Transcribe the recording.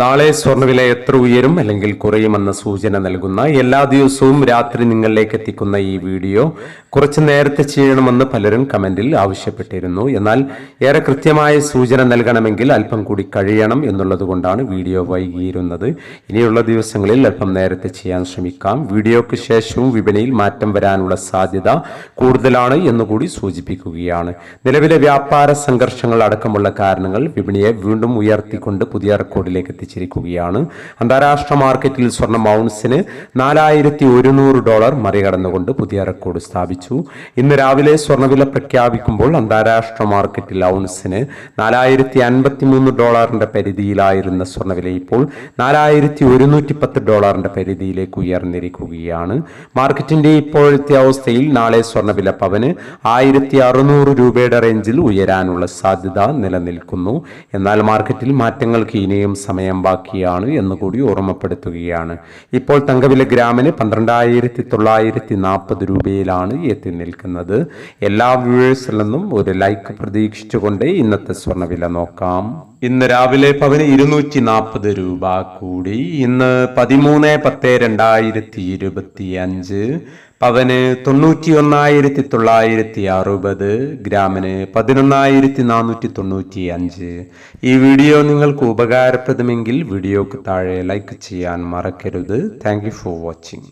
നാളെ സ്വർണവില എത്ര ഉയരും അല്ലെങ്കിൽ കുറയുമെന്ന സൂചന നൽകുന്ന എല്ലാ ദിവസവും രാത്രി നിങ്ങളിലേക്ക് എത്തിക്കുന്ന ഈ വീഡിയോ കുറച്ച് നേരത്തെ ചെയ്യണമെന്ന് പലരും കമന്റിൽ ആവശ്യപ്പെട്ടിരുന്നു. എന്നാൽ ഏറെ കൃത്യമായ സൂചന നൽകണമെങ്കിൽ അല്പം കൂടി കഴിയണം എന്നുള്ളത് കൊണ്ടാണ് വീഡിയോ വൈകിയിരുന്നത്. ഇനിയുള്ള ദിവസങ്ങളിൽ അല്പം നേരത്തെ ചെയ്യാൻ ശ്രമിക്കാം. വീഡിയോക്ക് ശേഷവും വിപണിയിൽ മാറ്റം വരാനുള്ള സാധ്യത കൂടുതലാണ് എന്നുകൂടി സൂചിപ്പിക്കുകയാണ്. നിലവിലെ വ്യാപാര സംഘർഷങ്ങൾ അടക്കമുള്ള കാരണങ്ങൾ വിപണിയെ വീണ്ടും ഉയർത്തിക്കൊണ്ട് പുതിയ റെക്കോർഡിലേക്ക് എത്തിച്ചിരിക്കുകയാണ് അന്താരാഷ്ട്ര മാർക്കറ്റിൽ സ്വർണ ഔൺസിന് നാലായിരത്തി ഒരുന്നൂറ് ഡോളർ മറികടന്നുകൊണ്ട് പുതിയ റെക്കോർഡ് സ്ഥാപിച്ചു. ഇന്ന് രാവിലെ സ്വർണവില പ്രഖ്യാപിക്കുമ്പോൾ അന്താരാഷ്ട്ര മാർക്കറ്റിൽ ഔൺസിന് നാലായിരത്തി അൻപത്തി മൂന്ന് ഡോളറിന്റെ പരിധിയിലായിരുന്ന സ്വർണവില ഇപ്പോൾ നാലായിരത്തി ഒരുന്നൂറ്റി പത്ത് ഡോളറിന്റെ പരിധിയിലേക്ക് ഉയർന്നിരിക്കുകയാണ്. മാർക്കറ്റിന്റെ ഇപ്പോഴത്തെ അവസ്ഥയിൽ നാളെ സ്വർണവില പവന് ആയിരത്തി അറുന്നൂറ് രൂപയുടെ റേഞ്ചിൽ ഉയരാനുള്ള സാധ്യത നിലനിൽക്കുന്നു. എന്നാൽ മാർക്കറ്റിൽ മാറ്റങ്ങൾക്ക് ഇനിയും സമയം ബാക്കിയാണ് എന്നുകൂടി ഓർമ്മപ്പെടുത്തുകയാണ്. ഇപ്പോൾ തങ്കവില ഗ്രാമിന് പന്ത്രണ്ടായിരത്തി തൊള്ളായിരത്തി നാൽപ്പത് രൂപയിലാണ് എത്തി നിൽക്കുന്നത്. എല്ലാ വ്യൂവേഴ്സിൽ നിന്നും ഒരു ലൈക്ക് പ്രതീക്ഷിച്ചുകൊണ്ട് ഇന്നത്തെ സ്വർണവില നോക്കാം. ഇന്ന് രാവിലെ പവന് ഇരുന്നൂറ്റി നാൽപ്പത് രൂപ കൂടി. ഇന്ന് പതിമൂന്ന് പത്ത് രണ്ടായിരത്തി ഇരുപത്തി അഞ്ച് പവന് തൊണ്ണൂറ്റി ഒന്നായിരത്തി തൊള്ളായിരത്തി അറുപത് ഗ്രാമിന് പതിനൊന്നായിരത്തി നാനൂറ്റി തൊണ്ണൂറ്റി അഞ്ച് ഈ വീഡിയോ നിങ്ങൾക്ക് ഉപകാരപ്രദമെങ്കിൽ വീഡിയോക്ക് താഴെ ലൈക്ക് ചെയ്യാൻ മറക്കരുത്. Thank for watching